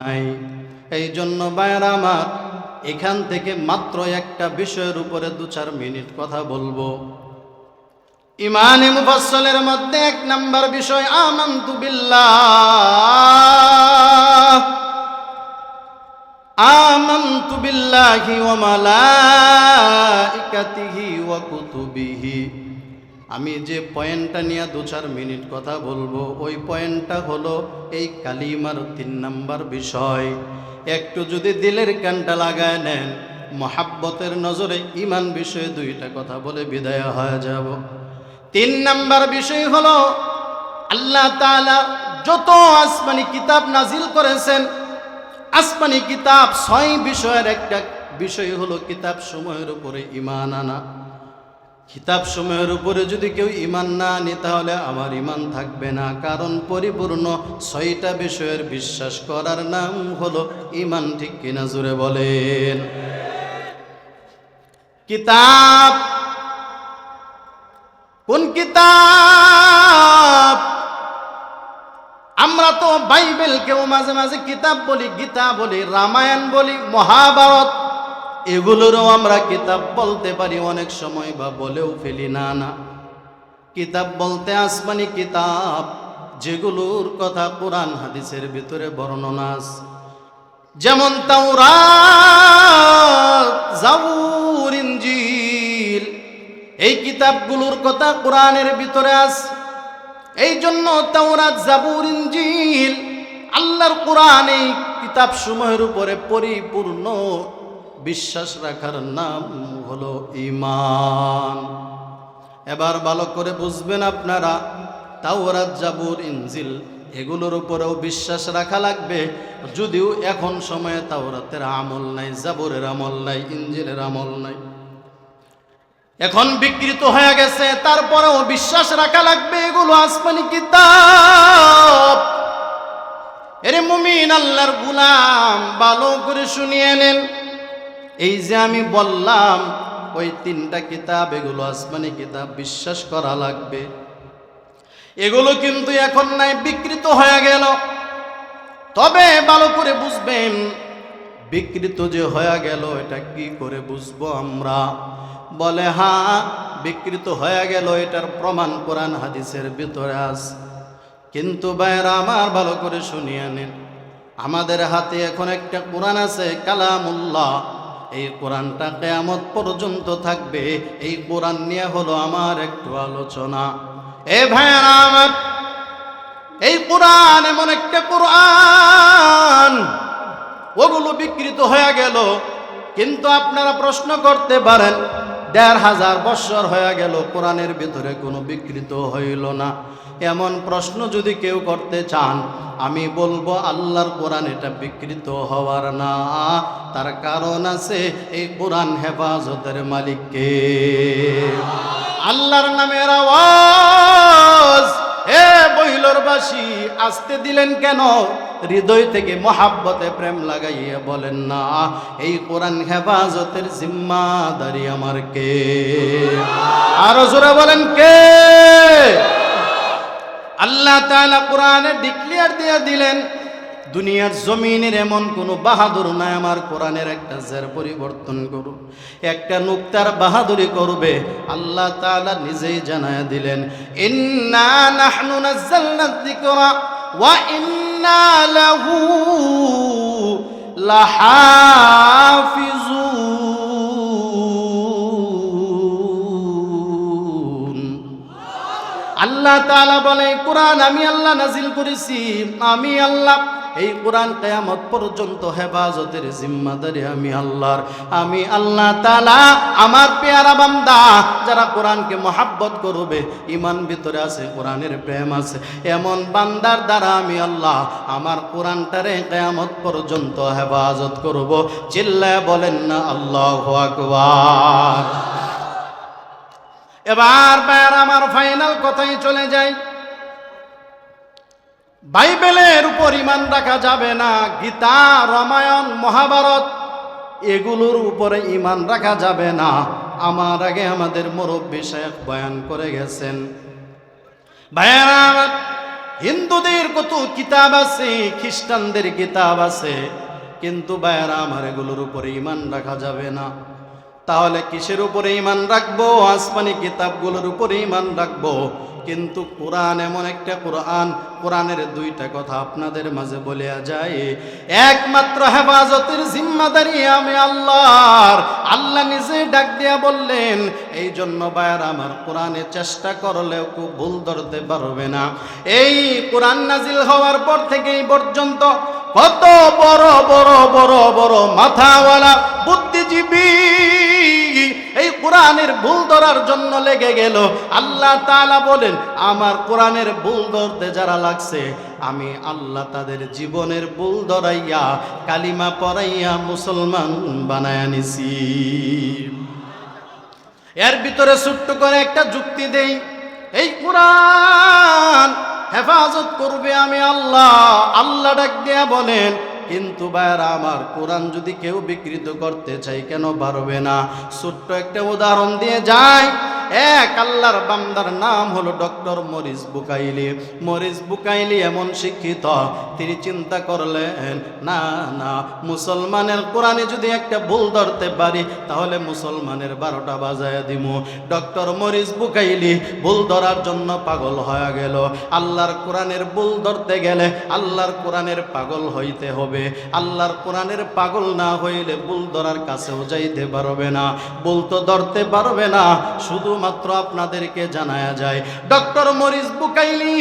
নাই। এই জন্য বায়রা আমার, এখান থেকে মাত্র একটা বিষয়ের উপরে দু চার মিনিট কথা বলব। ইমানে মুফাসসলের মধ্যে এক নাম্বার বিষয়, আমান্তু বিল্লাহ। আমান্তু বিল্লাহি ওয়া মালাইকাতিহি ওয়া কুতুবিহি। আমি যে পয়েন্টটা নিয়ে দু চার মিনিট কথা বলব, ওই পয়েন্টটা হলো এই কালিমার তিন নাম্বার বিষয়। একটু যদি দিলের কানটা লাগায় নেন, মহাব্বতের নজরে ইমান বিষয়ে দুইটা কথা বলে বিদায় হয়ে যাব। তিন নাম্বার বিষয় হলো, আল্লাহ তাআলা যত আসমানি কিতাব নাজিল করেছেন, আসমানি কিতাব ছয় বিষয়ের একটা বিষয় হলো কিতাব সময়ের উপরে ইমান আনা। কিতাব সময়ের উপরে যদি কেউ ইমান না আনে, তাহলে আমার ইমান থাকবে না। কারণ পরিপূর্ণ ছয়টা বিষয়ের বিশ্বাস করার নাম হলো ইমান, ঠিক কিনা জুড়ে বলেন? কিতাব। কোন কিতাব? আমরা তো বাইবেলকেও মাঝে মাঝে কিতাব বলি, গীতা বলি, রামায়ণ বলি, মহাভারত এগুলোরও আমরা কিতাব বলতে পারি, অনেক সময় বা বলেও ফেলি, না না। কিতাব বলতে আসমানি কিতাব, যেগুলোর কথা কোরআন হাদিসের ভিতরে বর্ণনা যেমন ইনজিল, এই কিতাবগুলোর কথা কোরআনের ভিতরে আছে। এই জন্য তাওরাত, জাবুর, ইনজিল, আল্লাহর কোরআন এই কিতাব সমূহের উপরে পরিপূর্ণ বিশ্বাস রাখার নাম হলো ইমান এবার ভালো করে বুঝবেন আপনারা, তাওরাত, জাবুর, ইনজিল, এগুলোর উপরেও বিশ্বাস রাখা লাগবে। যদিও এখন সময়ে তাওরাতের আমল নাই, জাবুরের আমল নাই, ইনজিলের আমল নাই। এখন বিকৃত হয়ে গেছে, তারপরেও বিশ্বাস রাখা লাগবে এগুলো আসমানি কিতাব। এরে মুমিন আল্লাহর গুলাম, ভালো করে শুনিয়ে নেন। এই যে আমি বললাম, ওই তিনটা কিতাব, এগুলো আসমানি কিতাব, বিশ্বাস করা লাগবে। এগুলো কিন্তু এখন নাই, বিকৃত হয়ে গেল। তবে ভালো করে বুঝবেন, বিকৃত যে হয়ে গেল, এটা কি করে বুঝব আমরা? বলে হ্যাঁ বিকৃত হয়ে গেল, এটার প্রমাণ কোরআন হাদিসের ভিতরে আছে কিন্তু বাইরা আমার ভালো করে শুনিয়ে নেন। আমাদের হাতে এখন একটা কোরআন আছে, কালামুল্লাহ। এই কোরআনটা কেয়ামত পর্যন্ত থাকবে। এই কোরআন নিয়ে হলো আমার একটু আলোচনা। এ ভাইয়ারা এই কোরআন এমন একটা কোরআন, ওগুলো বিকৃত হয়ে গেল। কিন্তু আপনারা প্রশ্ন করতে পারেন, দেড় হাজার বৎসর হয়ে গেল কোরআনের ভিতরে কোনো বিকৃত হইল না। এমন প্রশ্ন যদি কেউ করতে চান, আমি বলব আল্লাহর কোরআন এটা বিকৃত হওয়ার না। তার কারণ আছে এই কোরআন হেফাজতের মালিককে। আল্লাহর নামের আওয়াজ হে বহিলরবাসী, আসতে দিলেন কেন? হৃদয় থেকে মহাব্বতে প্রেম লাগাইয়ে বলেন, না, এই কোরআন হেফাজতের জিম্মাদারি আমার কে? আরও জোরে বলেন, কে? আল্লাহ তাআলা কোরআনে ডিক্লিয়ার দিয়ে দিলেন, দুনিয়ার জমিনের এমন কোনো বাহাদুর নাই, আমার কোরআনের একটা জের পরিবর্তন করু একটা নুক্তার বাহাদুরি করবে। আল্লাহ তাআলা নিজেই জানায় দিলেন, ইন্না নাহনু নাযালনা যিকরা ওয়া ইন্না লাহু লাহাফিজুন তাআলা বলে, কোরআন আমি আল্লাহ নাজিল করেছি, আমি আল্লাহ। এই কোরআন কেয়ামত পর্যন্ত হেফাজতের জিম্মাদারি আমি আল্লাহর। আমি আল্লাহ তাআলা, আমার পেয়ারা বান্দা, যারা কোরআনকে মহাব্বত করবে ইমান ভিতরে আছে, কোরআনের প্রেম আছে। এমন বান্দার দ্বারা আমি আল্লাহ, আমার কোরআনটারে কেয়ামত পর্যন্ত হেফাজত করব। চিল্লায় বলেন না, আল্লাহ আকবার। এবার ব্যার আমার ফাইনাল কথাই চলে যায়। বাইবেলের উপর ইমান রাখা যাবে না, গীতা, রামায়ণ, মহাভারত, এগুলোর উপরে ইমান রাখা যাবে না। আমার আগে আমাদের মুরব্বী শেখ বয়ান করে গেছেন। ভাইয়ারা, হিন্দুদের কত কিতাব আছে, খ্রিস্টানদের কিতাব আছে, কিন্তু বায়ারা আমার এগুলোর উপরে ইমান রাখা যাবে না। তাহলে কিসের উপরে ইমান রাখব? আসমানি কিতাবগুলোর উপরে ইমান রাখব। কিন্তু কোরআন এমন একটা কোরআন, কোরআনের দুইটা কথা আপনাদের মাঝে বলিয়া যায় একমাত্র হেফাজতের জিম্মাদারি আমি আল্লাহর। আল্লাহ নিজে ডাক দিয়া বললেন এই জন্য বায়ার আমার কোরআনে চেষ্টা করলেও খুব ভুল ধরতে পারবে না। এই কোরআন নাজিল হওয়ার পর থেকে এই পর্যন্ত কত বড় বড় বড় বড় মাথাওয়ালা ভুল ধরার জন্য লেগে গেল। আল্লাহ তাআলা বলেন, আমার কোরআনের ভুল ধরতে যারা লাগছে, আমি আল্লাহ তাদের জীবনের ভুল ধরাইয়া, কালিমা পড়াইয়া মুসলমান বানায় নিছি। এর ভিতরে ছোট্ট করে একটা যুক্তি দেই। এই কোরআন হেফাজত করবে আমি আল্লাহ। আল্লাহ ডাক দিয়া বলেন কিন্তু বাইরা আমার কোরআন যদি কেউ বিকৃত করতে চাই কেন পারবে না? ছোট্ট একটা উদাহরণ দিয়ে যায় এক আল্লাহর বান্দার নাম হলো doctor Maurice Bucaille. Maurice Bucaille এমন শিক্ষিত, তিনি চিন্তা করলেন, না না, মুসলমানের কোরআনে যদি একটা ভুল ধরতে পারি, তাহলে মুসলমানের বারোটা বাজায় দিব ডক্টর মরিস বুকাইলি ভুল ধরার জন্য পাগল হয়ে গেল। আল্লাহর কোরআনের ভুল ধরতে গেলে আল্লাহর কোরআনের পাগল হইতে হবে। আল্লাহর কোরআনের পাগল না হইলে ভুল ধরার কাছেও যাইতে পারবে না। ভুল তো ধরতে পারবে না শুধুমাত্র আপনাদেরকে জানায়া যায়। ডক্টর মরিস বুকাইলি,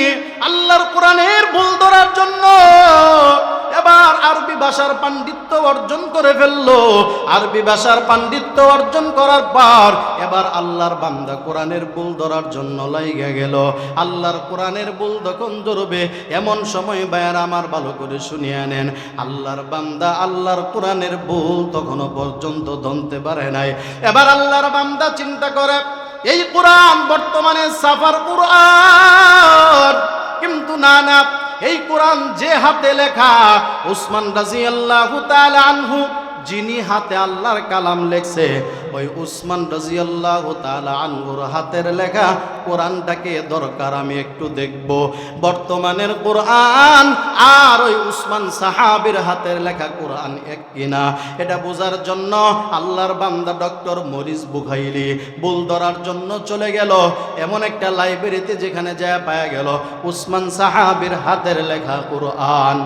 আল্লাহর কোরআনের ভুল ধরার জন্য এবার আরবি ভাষার পাণ্ডিত্য অর্জন করে ফেলল। আরবি ভাষার পাণ্ডিত্য অর্জন করার পর এবার আল্লাহর বান্দা কোরআনের ভুল ধরার জন্য লাইগা গেল। আল্লাহর কোরআনের ভুল যখন ধরবে, এমন সময় বায়ার আমার ভালো করে শুনিয়ে নেন। আল্লাহর বান্দা আল্লাহর কোরআনের ভুল তখনও পর্যন্ত ধনতে পারে নাই। এবার আল্লাহর বান্দা চিন্তা করে এই কোরআন বর্তমানে সাফার কোরআন। কিন্তু না না, এই কোরআন যে হাতে লেখা, উসমান রাজি আল্লাহ যিনি হাতে আল্লাহর কালাম লেখছে, ওই উসমান রাজি আল্লাহ আনহুর হাতের লেখা কোরআনটাকে দরকার, আমি একটু দেখব। বর্তমানের কোরআন আর ওই উসমান সাহাবির হাতের লেখা কোরআন এক কিনা? এটা বোঝার জন্য আল্লাহর বান্দা ডক্টর মরিস বুখাইলি বুল ধরার জন্য চলে গেল। এমন একটা লাইব্রেরিতে যেখানে যায় পাওয়া গেল, উসমান সাহাবির হাতের লেখা কোরআন।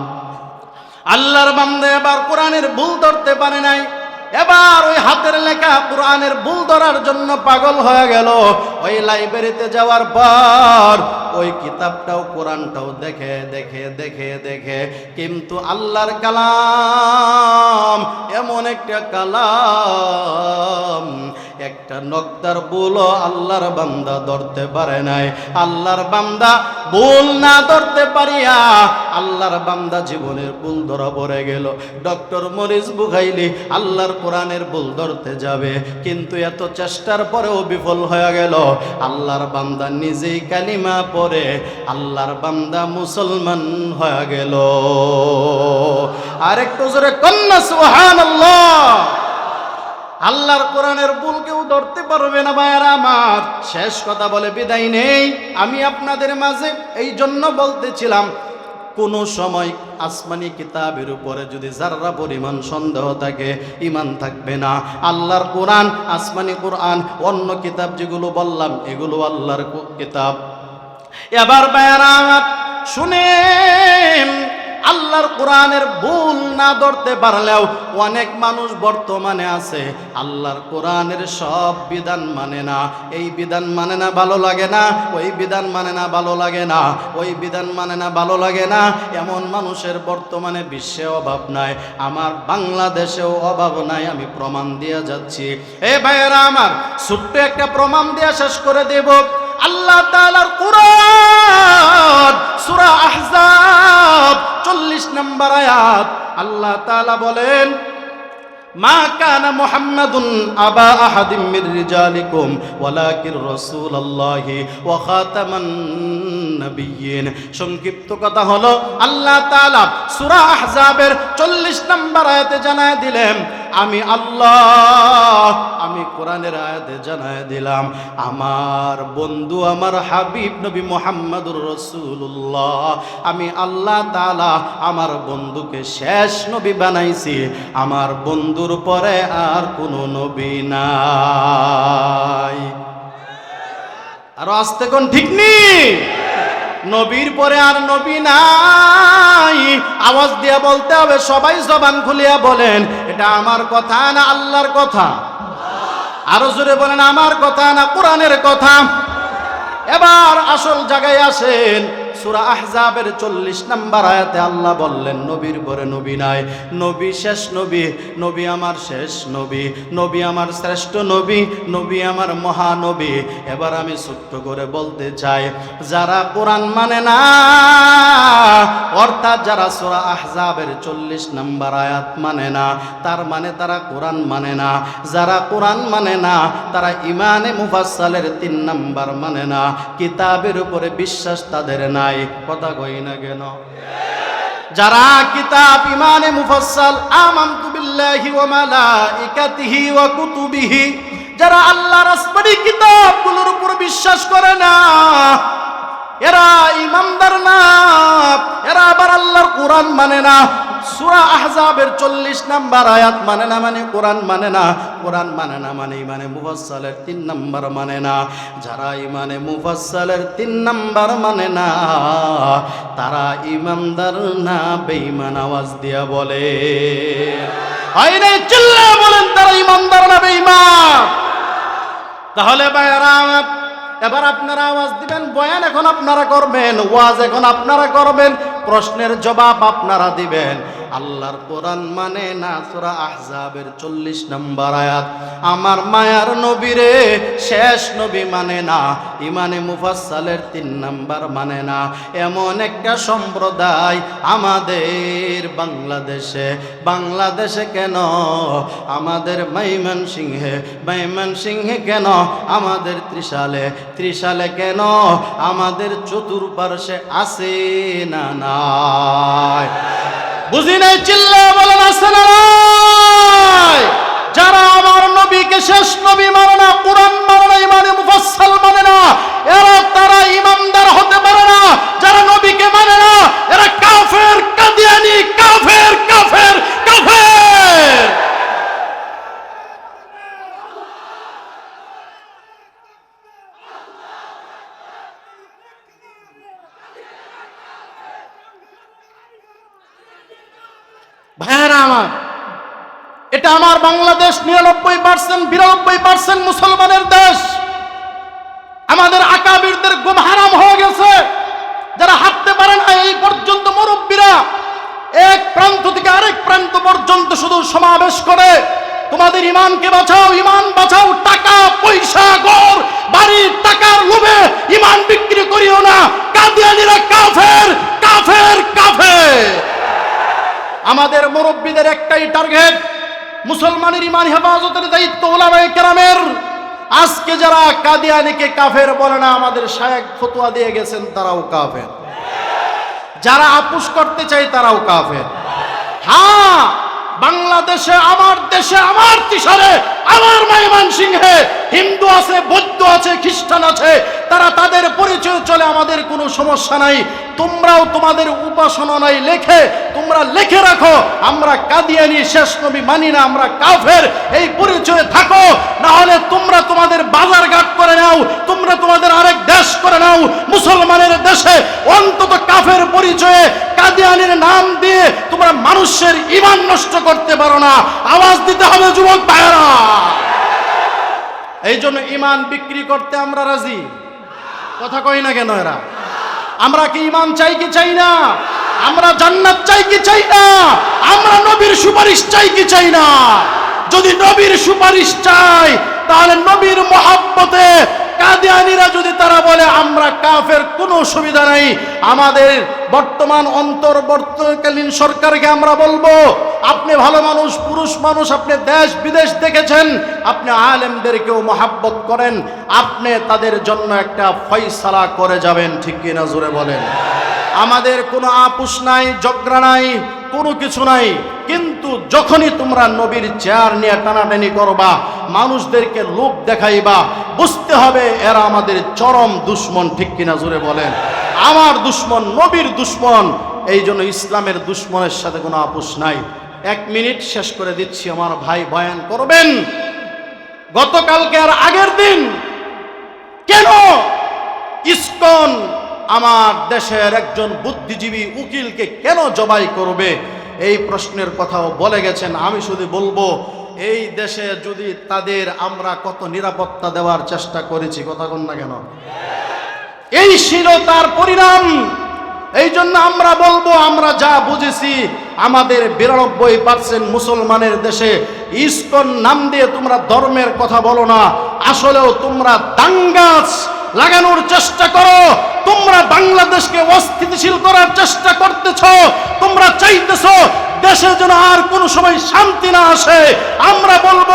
আল্লাহর বান্দে এবার কোরআনের ভুল ধরতে পারে নাই। এবার ওই হাতের লেখা কোরআনের ভুল ধরার জন্য পাগল হয়ে গেল। ওই লাইব্রেরিতে যাওয়ার পর ওই কিতাবটাও, কোরআনটাও দেখে দেখে দেখে দেখে। কিন্তু আল্লাহর কালাম এমন একটা কালাম একটা নক্তার ভুলও আল্লাহর বান্দা ধরতে পারে নাই। আল্লাহর বান্দা ভুল না ধরতে পারিয়া, আল্লাহর বান্দা জীবনের ভুল ধরা পড়ে গেল। ডক্টর মরিস বুখাইলি, আল্লাহর কোরআনের ভুল ধরতে যাবে, কিন্তু এত চেষ্টার পরেও বিফল হয়ে গেল। আল্লাহর বান্দা নিজেই কালিমা পরে আল্লাহর বান্দা মুসলমান হয়ে গেল। আরেকটু জোরে কন্যা সুহান আল্লাহর কোরআনের ভুল কেউ ধরতে পারবে না ভাইয়ারা আমার। শেষ কথা বলে বিদায় নেই। আমি আপনাদের মাঝে এই জন্য বলতেছিলাম, কোনো সময় আসমানি কিতাবের উপরে যদি যারা পরিমাণ সন্দেহ থাকে ইমান থাকবে না। আল্লাহর কোরআন, আসমানি কোরআন, অন্য কিতাব যেগুলো বললাম, এগুলো আল্লাহর কিতাব। এবার ভাইয়ারা আমার, শুনেন। আল্লাহর কোরআনের ভুল না ধরতে পারলেও অনেক মানুষ বর্তমানে আছে। আল্লাহর কোরআনের সব বিধান মানে না। এই বিধান মানে না ভালো লাগে না, ওই বিধান মানে না ভালো লাগে না, ওই বিধান মানে না ভালো লাগে না। এমন মানুষের বর্তমানে বিশ্বে অভাব নাই, আমার বাংলাদেশেও অভাব নাই, আমি প্রমাণ দিয়ে যাচ্ছি। এ ভাইয়েরা আমার, ছোট্ট একটা প্রমাণ দিয়ে শেষ করে দেব। আল্লাহ তাআলার কোরআন, সূরা আহজাব 40 নম্বর আয়াত। আল্লাহ তাআলা বলেন, মা কানা মুহাম্মাদুন আবা আহাদিম মির রিজালিকুম ওয়ালাকিন রাসূলুল্লাহি ওয়া খাতামান নাবিয়্যিন। সংক্ষিপ্ত কথা হলো, আল্লাহ তাআলা সূরা আহজাবের 40 নম্বর আয়াতে জানায় দিলেন আমি আল্লাহ, আমি কোরআনের আয়াতে জানায় দিলাম, আমার বন্ধু, আমার হাবিব নবী মোহাম্মদুর রসুল্লাহ আমি আল্লাহ তালা আমার বন্ধুকে শেষ নবী বানাইছি, আমার বন্ধুর পরে আর কোনো নবী নাই। আরও আসতে কোন ঠিক নেই? নবীর পরে আর নবী নাই। আওয়াজ দিয়ে বলতে হবে, সবাই জবান খুলিয়া বলেন, এটা আমার কথা না আল্লাহর কথা? আরও জোরে বলেন, আমার কথা না কোরআনের কথা? এবার আসল জায়গায় আসেন। সুরা আহজাবের চল্লিশ নাম্বার আয়াতে আল্লাহ বললেন, নবীর পরে নবী নাই। নবী শেষ নবী নবী আমার শেষ নবী নবী আমার শ্রেষ্ঠ নবী নবী আমার মহানবী। এবার আমি ছোট্ট করে বলতে চাই, যারা কোরআন মানে না, অর্থাৎ যারা সুরা আহজাবের চল্লিশ নাম্বার আয়াত মানে না, তার মানে তারা কোরআন মানে না। যারা কোরআন মানে না, তারা ইমানে মুফাসালের তিন নাম্বার মানে না। কিতাবের উপরে বিশ্বাস তাদের নাই। কথা কই না কেন? যারা কিতাব ইমানে মুফাসসাল, আমানতু বিল্লাহি ওয়া মালাইকাতিহি ওয়া কুতুবিহি, যারা আল্লাহর আসমানি কিতাবগুলোর উপর বিশ্বাস করে না, এরা ইমানদার না, এরা আবার আল্লাহর কোরআন মানে না। সূরা আহজাবের চল্লিশ নাম্বার আয়াত মানে না মানে কোরআন মানে না, কোরআন মানে না মানে ইমানে মুফাসসালের তিন নাম্বার মানে না। যারা ইমানে মুফাসসালের তিন নাম্বার মানে না, তারা ইমানদার না, বেঈমান আওয়াজ দিয়া বলে। নাই চিল্লা বলেন, তারা ইমানদার না, বেঈমান। তাহলে ভাইয়ারা, এবার আপনারা আওয়াজ দিবেন, বয়ান এখন আপনারা করবেন, ওয়াজ এখন আপনারা করবেন প্রশ্নের জবাব আপনারা দিবেন। আল্লাহর কোরআন মানে না সূরা আহজাবের চল্লিশ নম্বর আয়াত। আমার মায়ার নবীরে শেষ নবী মানে না, ইমানে মুফাসসালের তিন নাম্বার মানে না। এমন একটা সম্প্রদায় আমাদের বাংলাদেশে। বাংলাদেশে কেন? আমাদের মাইমান সিংহে। মাইমান সিংহে কেন? আমাদের ত্রিশালে। ত্রিশালে কেন? আমাদের চতুর্পার্শ্বে আছে না নাই? বুঝি নাই চিল্লা বলেন, আছে না যারা আমার নবীকে শেষ নবী মানে না, কোরআন মানে না, ইমানে মুফাসসাল মানে না, এরা তারা ইমানদার হতে পারে না, যারা নবীকে মানে না, এরা কাফের, কাদিয়ানি কাফের কাফের কাফের ভাইয়ারা আমার। এটা আমার বাংলাদেশ নিরানব্বই পার্সেন্ট, বিরানব্বই পার্সেন্ট মুসলমানের দেশ। আমাদের আকাবিরদের গুম হারাম হয়ে গেছে। যারা হাঁটতে পারে না, এই পর্যন্ত মুরব্বীরা এক প্রান্ত থেকে আরেক প্রান্ত পর্যন্ত শুধু সমাবেশ করে। তোমাদের ইমানকে বাঁচাও, ইমান বাঁচাও, টাকা, পয়সা, ঘর বাড়ির টাকার লোভে ইমান বিক্রি করিও না। কাদিয়ানিরা কাফের কাফের কাফের। আমাদের মুরব্বীদের একটাই টার্গেট মুসলমানের ইমান হেফাজতের দায়িত্ব ওলামায়ে কেরামের। আজকে যারা কাদিয়ানিকে কাফের বলে না, আমাদের শায়েক ফতোয়া দিয়ে গেছেন, তারাও কাফের। যারা আপুস করতে চাই তারাও কাফের। হ্যাঁ বাংলাদেশে, আমার দেশে, আমার তিসারে আমার মাইমান সিংহে হিন্দু আছে বৌদ্ধ আছে, খ্রিস্টান আছে, তারা তাদের পরিচয় চলে, আমাদের কোনো সমস্যা নাই। তোমরাও তোমাদের উপাসনা নাই, লেখে, তোমরা লিখে রাখো, আমরা কাদিয়ানি, শেষ নবী মানি না, আমরা কাফের, এই পরিচয়ে থাকো না হলে তোমরা তোমাদের বাজার ঘাট করে নাও, তোমরা তোমাদের আরেক দেশ করে নাও, মুসলমানের দেশে অন্তত কাফের পরিচয়ে কাদিয়ানির নাম দিয়ে তোমরা মানুষের ইমান নষ্ট করতে পারো না। আওয়াজ দিতে হবে, যুবক ভাইয়েরা। এই জন্য ইমান বিক্রি করতে আমরা রাজি। কথা কই না কেন এরা? আমরা কি ইমান চাই কি চাই না? আমরা জান্নাত চাই কি চাই না? আমরা নবীর সুপারিশ চাই কি চাই না? যদি নবীর সুপারিশ চাই, তাহলে নবীর মহাব্বতে কাদিয়ানিরা যদি তারা বলে, আমরা কাফের, কোনো সুবিধা নাই। আমাদের বর্তমান অন্তর্বর্তীকালীন সরকারকে আমরা বলব, আপনি ভালো মানুষ, পুরুষ মানুষ, আপনি দেশ, বিদেশ দেখেছেন, আপনি আলেমদেরকেও মহাব্বত করেন, আপনি তাদের জন্য একটা ফয়সালা করে যাবেন। ঠিক কিনা জোরে বলেন? আমাদের কোনো আপুস নাই জগরা নাই, কোনো কিছু নাই। কিন্তু যখনই তোমরা নবীর চেয়ার নিয়ে টানাটানি করবা মানুষদেরকে লোভ দেখাইবা, বুঝতে হবে এরা আমাদের চরম দুশ্মন, ঠিক কিনা জোরে বলেন? আমার দুশ্মন, নবীর দুশ্মন এই জন্য ইসলামের দুশ্মনের সাথে কোনো আপোষ নাই। এক মিনিট শেষ করে দিচ্ছি, আমার ভাই বয়ান করবেন। গতকালকে আর আগের দিন কেন ইসকন আমার দেশের একজন বুদ্ধিজীবী উকিলকে কেন জবাই করবে? এই প্রশ্নের কথাও বলে গেছেন, আমি শুধু বলব এই দেশে যদি তাদের আমরা কত নিরাপত্তা দেওয়ার চেষ্টা করেছি, কথা কন না কেন? এই ছিল তার পরিণাম। এই জন্য আমরা বলব, আমরা যা বুঝেছি, আমাদের বিরানব্বই পার্সেন্ট মুসলমানের দেশে ইসকন নাম দিয়ে তোমরা ধর্মের কথা বলো না, আসলেও তোমরা দাঙ্গাস লাগানোর চেষ্টা করো, তোমরা বাংলাদেশকে অস্থিতিশীল করার চেষ্টা করতেছ, তোমরা চাইতেছ দেশে জন্য আর কোনো সময় শান্তি না আসে। আমরা বলব,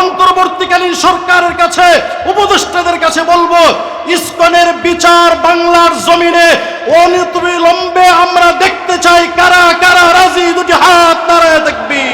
অন্তর্বর্তীকালীন সরকারের কাছে, উপদেষ্টাদের কাছে বলব, ইস্কনের বিচার বাংলার জমিনে অনিতবিলম্বে আমরা দেখতে চাই কারা কারা রাজি? দুটি হাত নারায় দেখবি